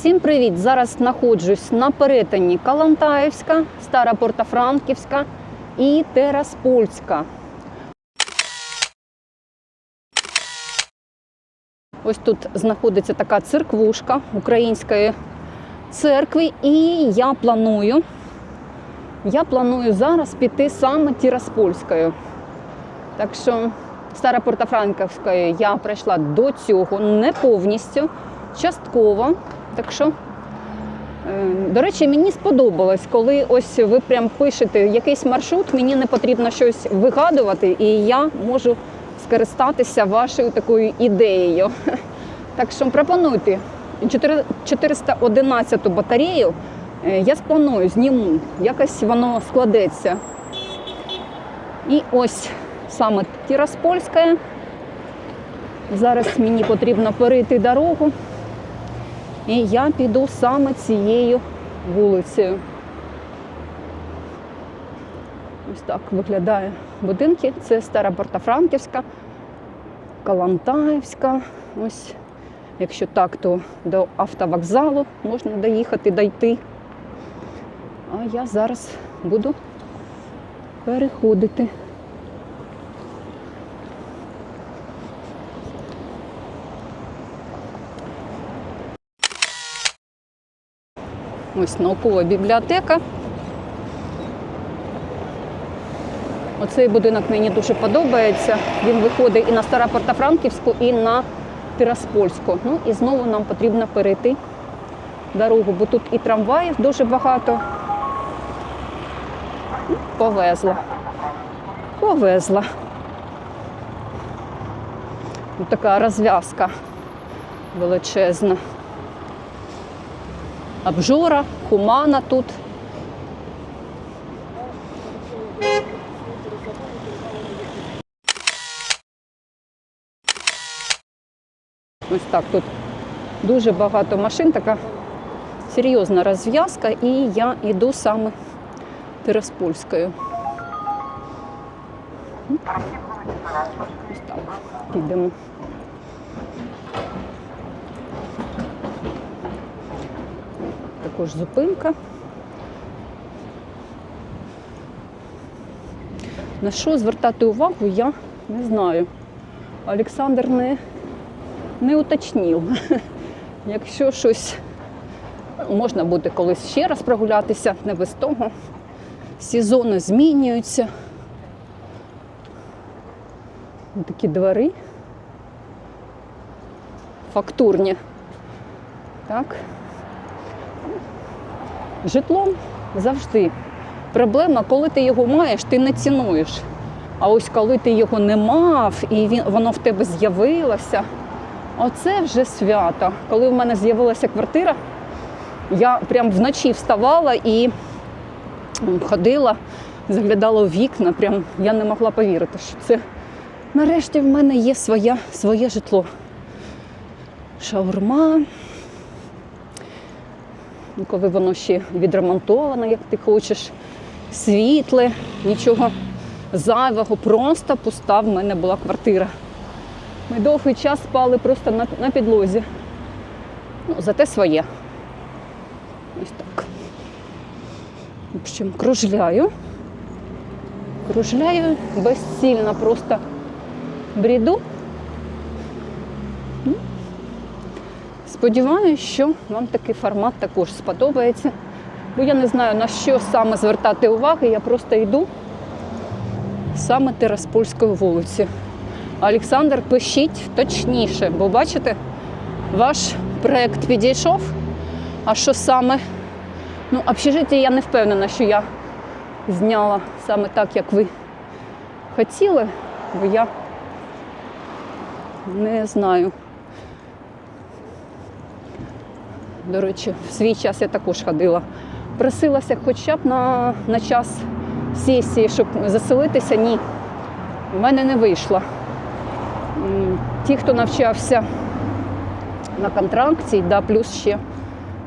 Всім привіт! Зараз знаходжусь на перетині Калантаївська, Стара Портофранківська і Тераспольська. Ось тут знаходиться така церквушка української церкви, і я планую, я планую зараз піти саме Тираспольською. Так що Стара Портофранківською я прийшла до цього не повністю, частково. Так що, е, до речі, мені сподобалось, коли ось ви прям пишете якийсь маршрут, мені не потрібно щось вигадувати, і я можу скористатися вашою такою ідеєю. Так що пропонуйте. 4- 411 батарею е, я спланую, зніму, якось воно складеться. І ось саме Тираспольська. Зараз мені потрібно перейти дорогу. І я піду саме цією вулицею. Ось так виглядає будинки. Це Стара Портофранківська, Калантаївська. Ось, якщо так, то до автовокзалу можна доїхати, дойти. А я зараз буду переходити. Ось наукова бібліотека. Оцей будинок мені дуже подобається. Він виходить і на Старопортофранківську, і на Тираспольську. Ну і знову нам потрібно перейти дорогу, бо тут і трамваїв дуже багато. Ну, Повезла. Повезла. Ось така розв'язка величезна. Обжора, хумана тут. Ось так тут дуже багато машин, така серйозна розв'язка, і я йду саме Тираспольською. Ось так, підемо. Також зупинка. На що звертати увагу, я не знаю. Олександр не, не уточнив. Якщо щось можна буде колись ще раз прогулятися, не без того. Сезони змінюються. Такі двори. Фактурні. Так. Житлом завжди проблема, коли ти його маєш, ти не цінуєш. А ось коли ти його не мав і воно в тебе з'явилося, оце вже свято. Коли в мене з'явилася квартира, я прям вночі вставала і ходила, заглядала у вікна. Прям я не могла повірити, що це нарешті в мене є своє, своє житло. Шаурма. Коли воно ще відремонтоване, як ти хочеш, світле, нічого зайвого, просто пуста в мене була квартира. Ми довгий час спали просто на, на підлозі. Ну, зате своє. Ось так. В общем, кружляю. Кружляю безцільно, просто бріду. Сподіваюся, що вам такий формат також сподобається. Бо я не знаю, на що саме звертати увагу, я просто йду саме Тераспольською вулиці. Олександр, пишіть точніше, бо бачите, ваш проєкт підійшов. А що саме? Ну, общежиття я не впевнена, що я зняла саме так, як ви хотіли, бо я не знаю. До речі, в свій час я також ходила. Просилася хоча б на, на час сесії, щоб заселитися. Ні, в мене не вийшло. Ті, хто навчався на контракті, да, плюс ще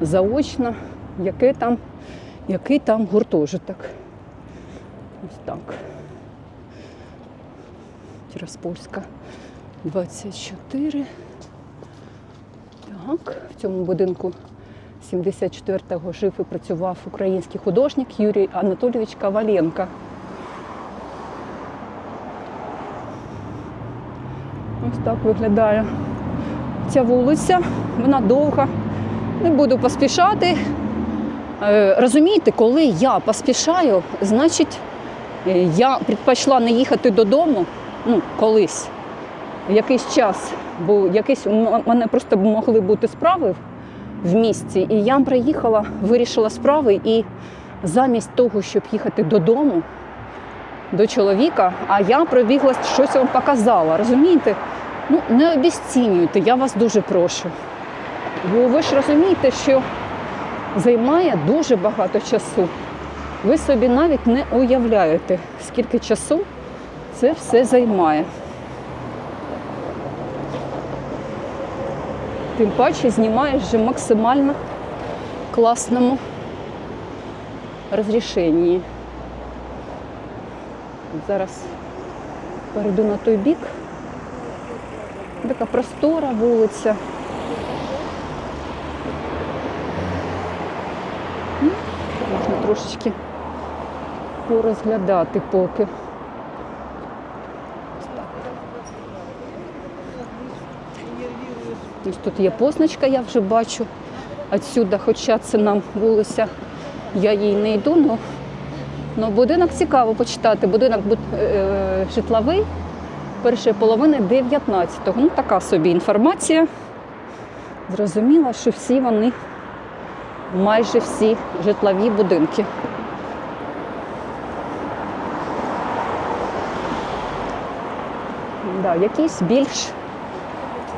заочно, який там, який там гуртожиток. Ось так. Тираспольська 24. Так, в цьому будинку 74-го жив і працював український художник Юрій Анатолійович Коваленко. Ось так виглядає ця вулиця. Вона довга. Не буду поспішати. Е, Розумієте, коли я поспішаю, значить е, я предпочла не їхати додому ну, колись, якийсь час, бо якийсь у мене просто могли бути справи в місті. І я приїхала, вирішила справи, і замість того, щоб їхати додому до чоловіка, а я пробігла щось вам показала. Розумієте? Ну, не обіцінюйте, я вас дуже прошу. Бо ви ж розумієте, що займає дуже багато часу. Ви собі навіть не уявляєте, скільки часу це все займає. Тим паче знімаєш вже максимально класному розрішенні. Зараз перейду на той бік. Така простора вулиця. Можна трошечки порозглядати поки. Ось так. Ось тут є позначка, я вже бачу. Отсюда, хоча це нам вулиця, я їй не йду, але Ну, будинок цікаво почитати. Будинок е, житловий першої половини 19-го. Ну, така собі інформація. Зрозуміла, що всі вони, майже всі житлові будинки. Да, якісь більш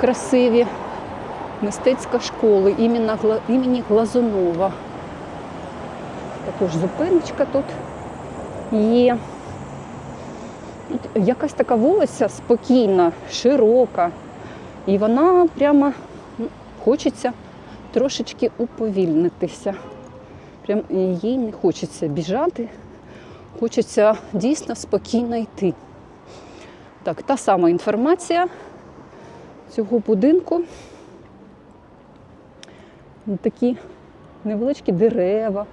красиві мистецька імені, імені Глазунова. Також зупиночка тут є. Якась така вулиця спокійна, широка. І вона прямо ну, хочеться трошечки уповільнитися. Прям їй не хочеться біжати, хочеться дійсно спокійно йти. Так, та сама інформація цього будинку. Такі невеличкі дерева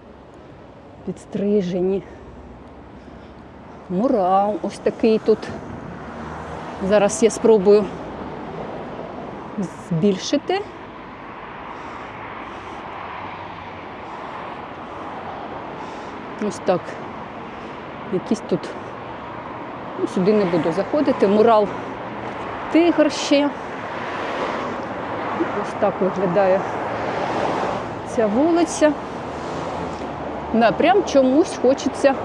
підстрижені. Мурал ось такий тут. Зараз я спробую збільшити. Ось так. Якісь тут. Ну, сюди не буду заходити. Мурал тигр ще. Ось так виглядає ця вулиця. Да, прям чомусь хочеться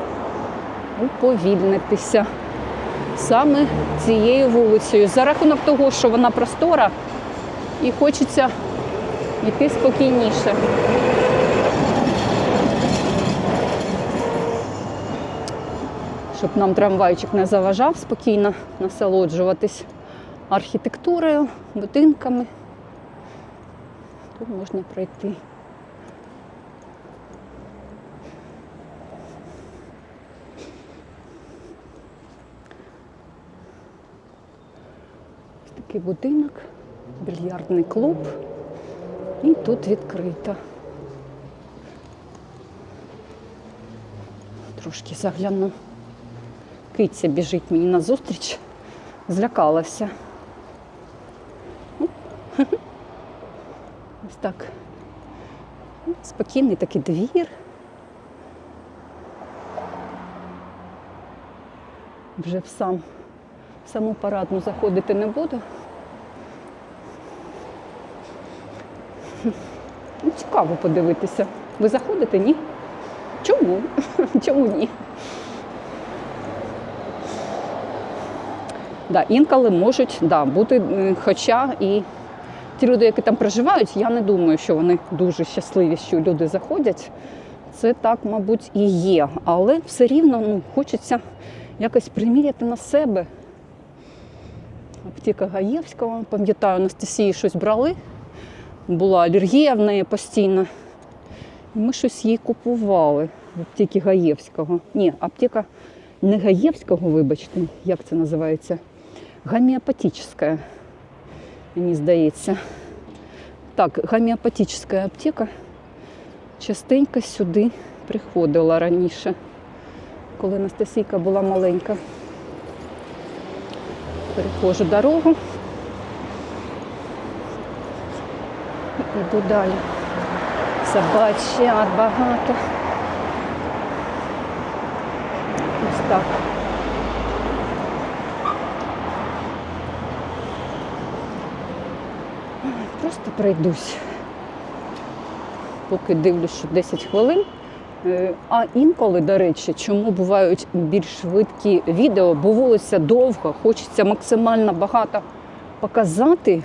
уповільнитися саме цією вулицею. За рахунок того, що вона простора і хочеться йти спокійніше. Щоб нам трамвайчик не заважав спокійно насолоджуватись архітектурою, будинками. Тут можна пройти. Такий будинок, більярдний клуб. І тут відкрито. Трошки загляну. Киця біжить мені назустріч. Злякалася. Ось так. Спокійний такий двір. Вже в сам в саму парадну заходити не буду. Цікаво подивитися. Ви заходите? Ні? Чому? Чому ні? Да, інколи можуть да, бути, хоча і ті люди, які там проживають, я не думаю, що вони дуже щасливі, що люди заходять. Це так, мабуть, і є. Але все рівно ну, хочеться якось приміряти на себе. Аптека Гаєвського, пам'ятаю, Анастасії щось брали. Була алергія в неї постійно. Ми щось їй купували в аптеці Гаєвського. Ні, аптека не Гаєвського, вибачте, як це називається? Гомеопатична, мені здається. Так, гомеопатична аптека. частенько сюди приходила раніше, коли Анастасійка була маленька. Перехожу дорогу. Іду далі. Собачат багато. Ось так. Просто пройдусь. Поки дивлюсь, що 10 хвилин. Е, А інколи, до речі, чому бувають більш швидкі відео, бо вулиця довга, хочеться максимально багато показати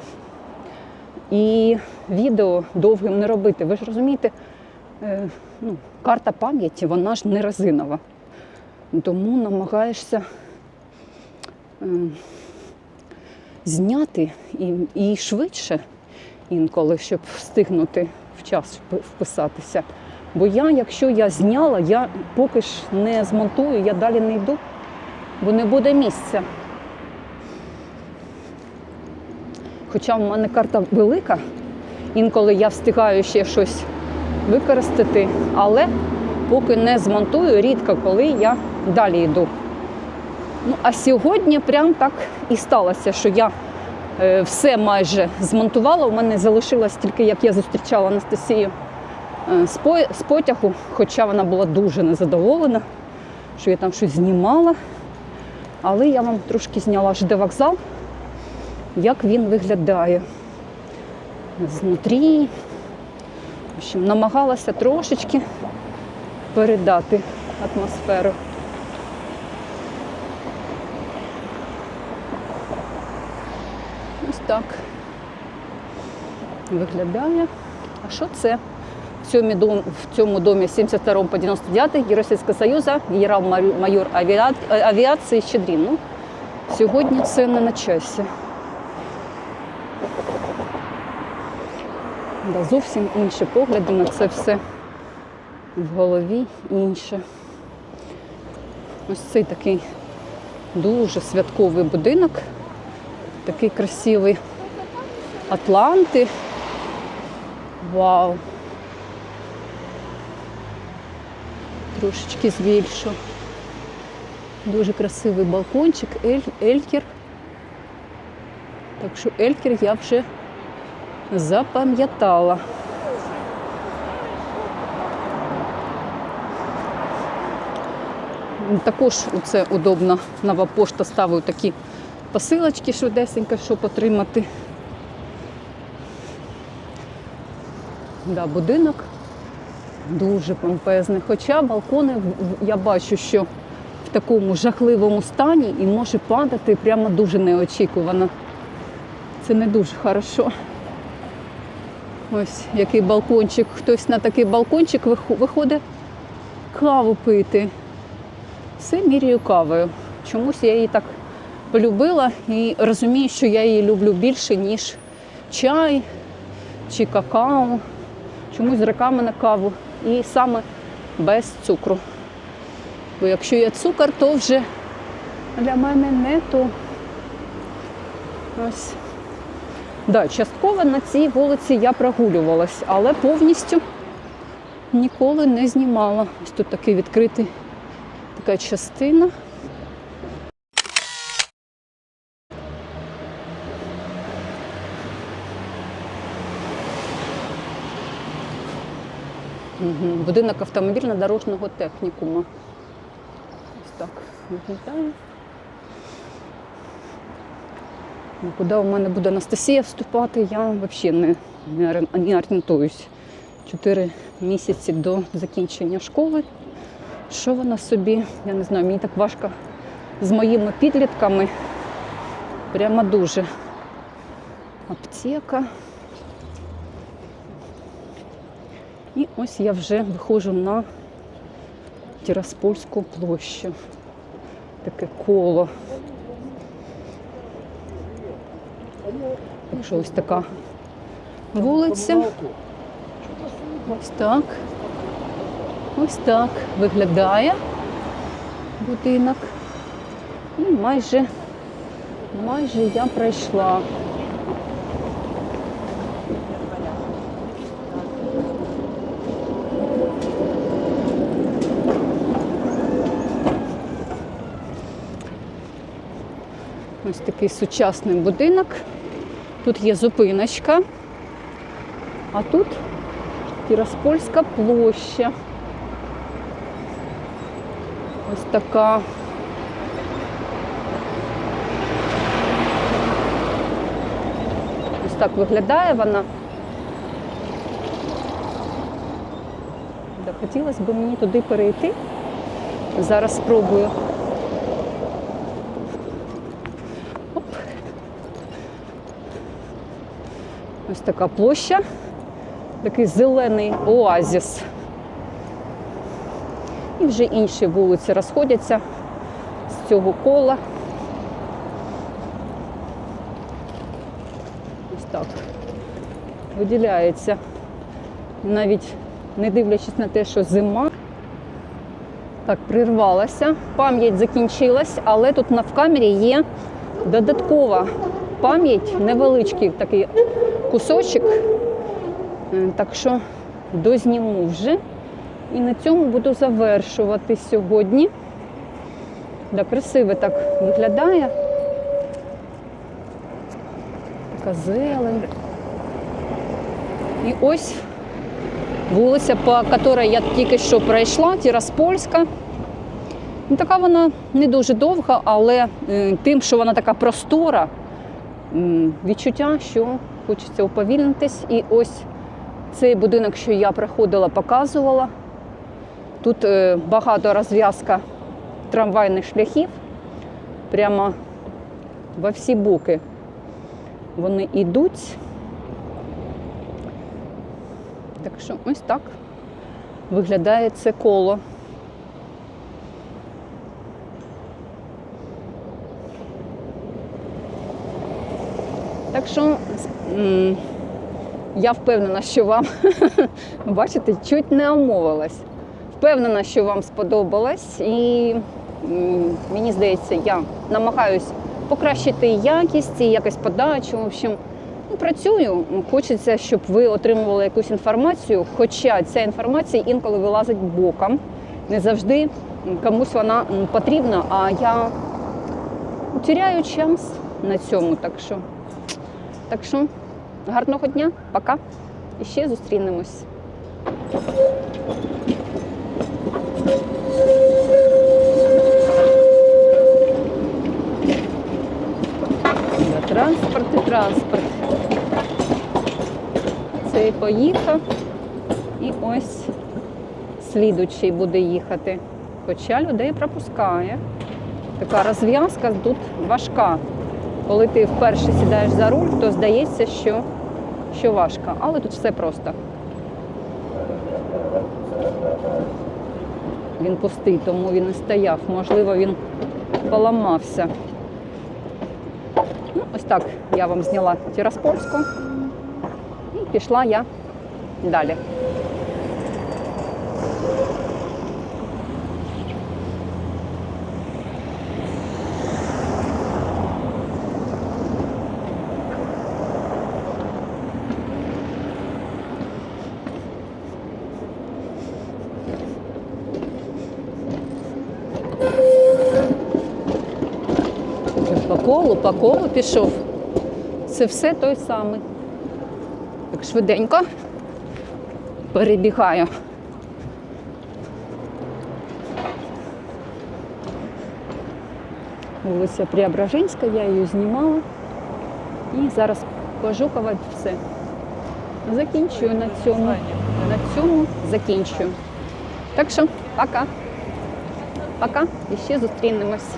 і відео довгим не робити. Ви ж розумієте, е, ну, карта пам'яті, вона ж не резинова. Тому намагаєшся е, зняти і, і швидше інколи, щоб встигнути в час вписатися. Бо я, якщо я зняла, я поки ж не змонтую, я далі не йду, бо не буде місця. Хоча в мене карта велика, інколи я встигаю ще щось використати, але поки не змонтую, рідко коли я далі йду. Ну, а сьогодні прям так і сталося, що я е, все майже змонтувала. У мене залишилось тільки, як я зустрічала Анастасію е, з по- з потягу, хоча вона була дуже незадоволена, що я там щось знімала. Але я вам трошки зняла ЖД вокзал, як він виглядає знутрі. В общем, намагалася трошечки передати атмосферу. Ось так виглядає. А що це? В цьому, дом, в цьому домі 72 по 99 Європейського Союзу генерал-майор авіації Щедрін. Ну, сьогодні це не на часі. Да, зовсім інші погляди на це все в голові інше. Ось цей такий дуже святковий будинок, такий красивий Атланти. Вау! Трошечки збільшу. Дуже красивий балкончик, ель, елькер. Так що елькер я вже запам'ятала. Також це удобно. Нова пошта ставить такі посилочки швидесенько, щоб отримати. Да, будинок дуже помпезний. Хоча балкони я бачу, що в такому жахливому стані і може падати прямо дуже неочікувано. Це не дуже хорошо. Ось який балкончик. Хтось на такий балкончик виходить каву пити. Все міряю кавою. Чомусь я її так полюбила і розумію, що я її люблю більше, ніж чай чи какао. Чомусь з роками на каву. І саме без цукру. Бо якщо є цукор, то вже для мене не то. Ось. Да, частково на цій вулиці я прогулювалась, але повністю ніколи не знімала. Ось тут такий відкритий така частина. Мгм. Будинок автомобільно-дорожнього технікуму. Ось так виглядає. Ну, Куди у мене буде Анастасія вступати, я взагалі не, не, орієнтуюсь. Чотири місяці до закінчення школи. Що вона собі, я не знаю, мені так важко з моїми підлітками. Прямо дуже. Аптека. І ось я вже виходжу на Тираспольську площу. Таке коло. Що ось така вулиця. Ось так. Ось так виглядає будинок. І майже, майже я пройшла. Ось такий сучасний будинок. Тут є зупиночка. А тут Тираспольська площа. Ось така. Ось так виглядає вона. Хотілося б мені туди перейти. Зараз спробую. Ось така площа, такий зелений оазіс. І вже інші вулиці розходяться з цього кола. Ось так. Виділяється. Навіть не дивлячись на те, що зима. Так, прирвалася. Пам'ять закінчилась, але тут на в камері є додаткова пам'ять, невеличкий такий кусочок. Е, Так що дозніму вже. І на цьому буду завершувати сьогодні. Да, красиво так виглядає. Така зелень. І ось вулиця, по якій я тільки що пройшла, Тираспольська. Ну, така вона не дуже довга, але е, тим, що вона така простора, відчуття, що хочеться уповільнитись. І ось цей будинок, що я проходила, показувала. Тут е, багато розв'язка трамвайних шляхів, прямо во всі боки вони йдуть. Так що ось так виглядає це коло. Так що я впевнена, що вам, бачите, чуть не омовилась. Впевнена, що вам сподобалось, і мені здається, я намагаюсь покращити якість і якось подачу. В общем, ну, працюю. Хочеться, щоб ви отримували якусь інформацію, хоча ця інформація інколи вилазить боком. Не завжди комусь вона потрібна, а я теряю час на цьому. Так що, так що гарного дня, пока. І ще зустрінемось. Транспорт і транспорт. Цей поїхав і ось слідучий буде їхати. Хоча людей пропускає. Така розв'язка тут важка. Коли ти вперше сідаєш за руль, то здається, що, що важко. Але тут все просто. Він пустий, тому він і стояв. Можливо, він поламався. Ну, ось так я вам зняла Тираспольську і пішла я далі. По колу, по колу пішов. Це все той самий. Так швиденько перебігаю. Вулиця Преображенська, я її знімала. І зараз пожукувати все. Закінчую на цьому. На цьому закінчую. Так що, пока. Пока. І ще зустрінемось.